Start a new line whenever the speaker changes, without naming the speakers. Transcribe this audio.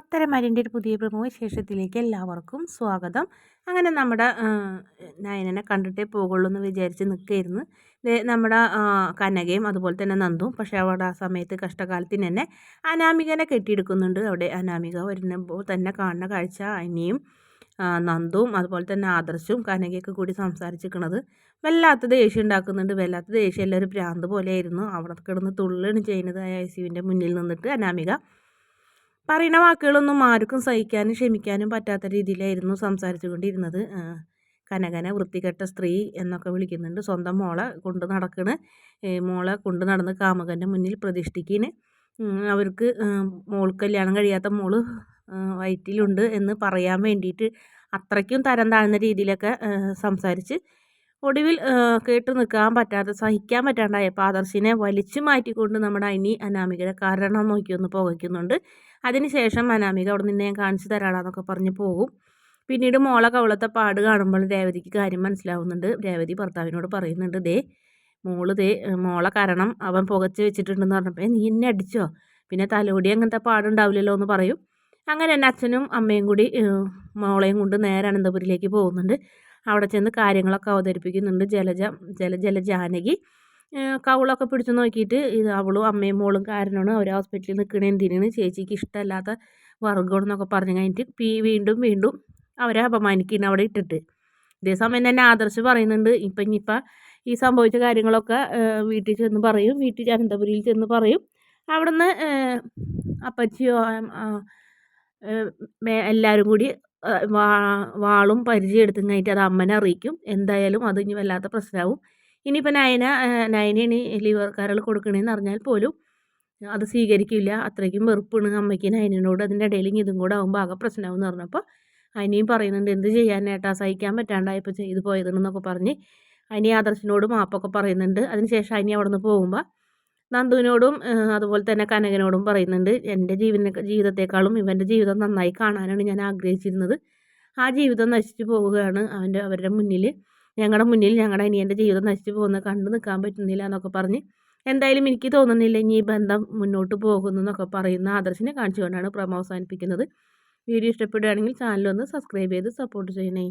പത്തരമാരിന്റെ ഒരു പുതിയ പ്രമുഖ വിശേഷത്തിലേക്ക് എല്ലാവർക്കും സ്വാഗതം. അങ്ങനെ നമ്മുടെ നയനനെ കണ്ടിട്ടേ പോകുള്ളൂ എന്ന് വിചാരിച്ച് നിൽക്കുകയായിരുന്നു. നമ്മുടെ കനകയും അതുപോലെ തന്നെ നന്ദും പക്ഷേ അവിടെ ആ സമയത്ത് കഷ്ടകാലത്തിന് തന്നെ അനാമികനെ കെട്ടിയെടുക്കുന്നുണ്ട്. അവിടെ അനാമിക വരുമ്പോൾ തന്നെ കാണുന്ന കാഴ്ച ഇനിയും നന്ദും അതുപോലെ തന്നെ ആദർശവും കനകയൊക്കെ കൂടി സംസാരിച്ചിരിക്കണത് വല്ലാത്ത ദേഷ്യം ഉണ്ടാക്കുന്നുണ്ട്. വല്ലാത്ത ദേഷ്യം. എല്ലാവരും ഭ്രാന്ത് പോലെയായിരുന്നു. അവിടെ കിടന്ന് തുള്ളിയാണ് ചെയ്യുന്നത്. ഐ സിയുവിന്റെ മുന്നിൽ നിന്നിട്ട് അനാമിക പറയുന്ന വാക്കുകളൊന്നും ആർക്കും സഹിക്കാനും ക്ഷമിക്കാനും പറ്റാത്ത രീതിയിലായിരുന്നു സംസാരിച്ചുകൊണ്ടിരുന്നത്. കനകന വൃത്തികെട്ട സ്ത്രീ എന്നൊക്കെ വിളിക്കുന്നുണ്ട്. സ്വന്തം മോളെ കൊണ്ട് നടക്കണ്. മോളെ കൊണ്ട് നടന്ന് കാമകന്റെ മുന്നിൽ പ്രതിഷ്ഠിക്കിന്. അവർക്ക് മോൾ കല്യാണം കഴിയാത്ത മോൾ വയറ്റിലുണ്ട് എന്ന് പറയാൻ വേണ്ടിയിട്ട് അത്രയ്ക്കും തരം താഴ്ന്ന രീതിയിലൊക്കെ സംസാരിച്ച് ഒടുവിൽ കേട്ടു നിൽക്കാൻ പറ്റാതെ സഹിക്കാൻ പറ്റാണ്ടായപ്പോൾ ആദർശിനെ വലിച്ചു മാറ്റിക്കൊണ്ട് നമ്മുടെ അനി അനാമികയുടെ കാരണം നോക്കി ഒന്ന് പുകയ്ക്കുന്നുണ്ട്. അതിനുശേഷം അനാമിക അവിടെ നിന്നെ ഞാൻ കാണിച്ചു തരാടാന്നൊക്കെ പറഞ്ഞ് പോകും. പിന്നീട് മോളെ കവളത്തെ പാട് കാണുമ്പോൾ രേവതിക്ക് കാര്യം മനസ്സിലാവുന്നുണ്ട്. രേവതി ഭർത്താവിനോട് പറയുന്നുണ്ട് ദേ മോൾ ദേ മോളെ കാരണം അവൻ പുകച്ച് വെച്ചിട്ടുണ്ടെന്ന് പറഞ്ഞപ്പോൾ നീ എന്നെ അടിച്ചോ? പിന്നെ തലോടി അങ്ങനത്തെ പാടുണ്ടാവില്ലല്ലോ എന്ന് പറയും. അങ്ങനെ എന്റെ അച്ഛനും അമ്മയും കൂടി മോളെയും കൊണ്ട് നേരെ അനന്തപുരിയിലേക്ക് പോകുന്നുണ്ട്. അവിടെ ചെന്ന് കാര്യങ്ങളൊക്കെ അവതരിപ്പിക്കുന്നുണ്ട്. ജലജ ജല ജാനകി കവളൊക്കെ പിടിച്ചു നോക്കിയിട്ട് ഇത് അവളും അമ്മയും മോളും കാരനാണ് അവർ ഹോസ്പിറ്റലിൽ നിൽക്കണ എന്തിനാണ്? ചേച്ചിക്ക് ഇഷ്ടമല്ലാത്ത വർഗമാണെന്നൊക്കെ പറഞ്ഞു കഴിഞ്ഞിട്ട് പി വീണ്ടും വീണ്ടും അവരെ അപമാനിക്കുന്നു അവിടെ ഇട്ടിട്ട്. ഇതേസമയം തന്നെ ആദർശ് പറയുന്നുണ്ട് ഇപ്പം ഇനിയിപ്പം ഈ സംഭവിച്ച കാര്യങ്ങളൊക്കെ വീട്ടിൽ ചെന്ന് പറയും. വീട്ടിൽ അനന്തപുരിയിൽ ചെന്ന് പറയും. അവിടുന്ന് അപ്പച്ചിയോ എല്ലാവരും കൂടി വാളും പരിചയം എടുത്തും കഴിഞ്ഞിട്ട് അത് അമ്മനെ അറിയിക്കും. എന്തായാലും അത് ഇനി വല്ലാത്ത പ്രശ്നമാവും. ഇനിയിപ്പോൾ നയന നയനയാണ് ലിവർ കരൾ കൊടുക്കണേന്ന് അറിഞ്ഞാൽ പോലും അത് സ്വീകരിക്കില്ല. അത്രയ്ക്കും വെറുപ്പാണ് അമ്മയ്ക്ക് നയനോട് അതിന്റെ ഇടയിൽ ഇതും കൂടെ ആകുമ്പോൾ ആകെ പ്രശ്നമാവും എന്ന് പറഞ്ഞപ്പോൾ അനിയും പറയുന്നുണ്ട് എന്ത് ചെയ്യാനേട്ടാ സഹിക്കാൻ പറ്റാണ്ടായപ്പോൾ ചെയ്തു പോയതെന്നൊക്കെ പറഞ്ഞ് അനി ആദർശിനോട് മാപ്പൊക്കെ പറയുന്നുണ്ട്. അതിനുശേഷം അനി അവിടെ നിന്ന് പോകുമ്പോൾ നന്ദുവിനോടും അതുപോലെ തന്നെ കനകനോടും പറയുന്നുണ്ട് എന്റെ ജീവന ജീവിതത്തെക്കാളും ഇവന്റെ ജീവിതം നന്നായി കാണാനാണ് ഞാൻ ആഗ്രഹിച്ചിരുന്നത്. ആ ജീവിതം നശിച്ചു പോവുകയാണ് അവന്റെ അവരുടെ മുന്നിൽ. ഞങ്ങളുടെ മുന്നിൽ ഞങ്ങളുടെ അനിയന്റെ ജീവിതം നശിച്ചു പോകുന്നത് കണ്ടു നിൽക്കാൻ പറ്റുന്നില്ല എന്നൊക്കെ പറഞ്ഞ്. എന്തായാലും എനിക്ക് തോന്നുന്നില്ല ഇനി ഈ ബന്ധം മുന്നോട്ട് പോകുന്നു എന്നൊക്കെ പറയുന്ന ആദർശിനെ കാണിച്ചുകൊണ്ടാണ് പ്രമോ അവസാനിപ്പിക്കുന്നത്. വീഡിയോ ഇഷ്ടപ്പെടുകയാണെങ്കിൽ ഒന്ന് സബ്സ്ക്രൈബ് ചെയ്ത് സപ്പോർട്ട് ചെയ്യണേ.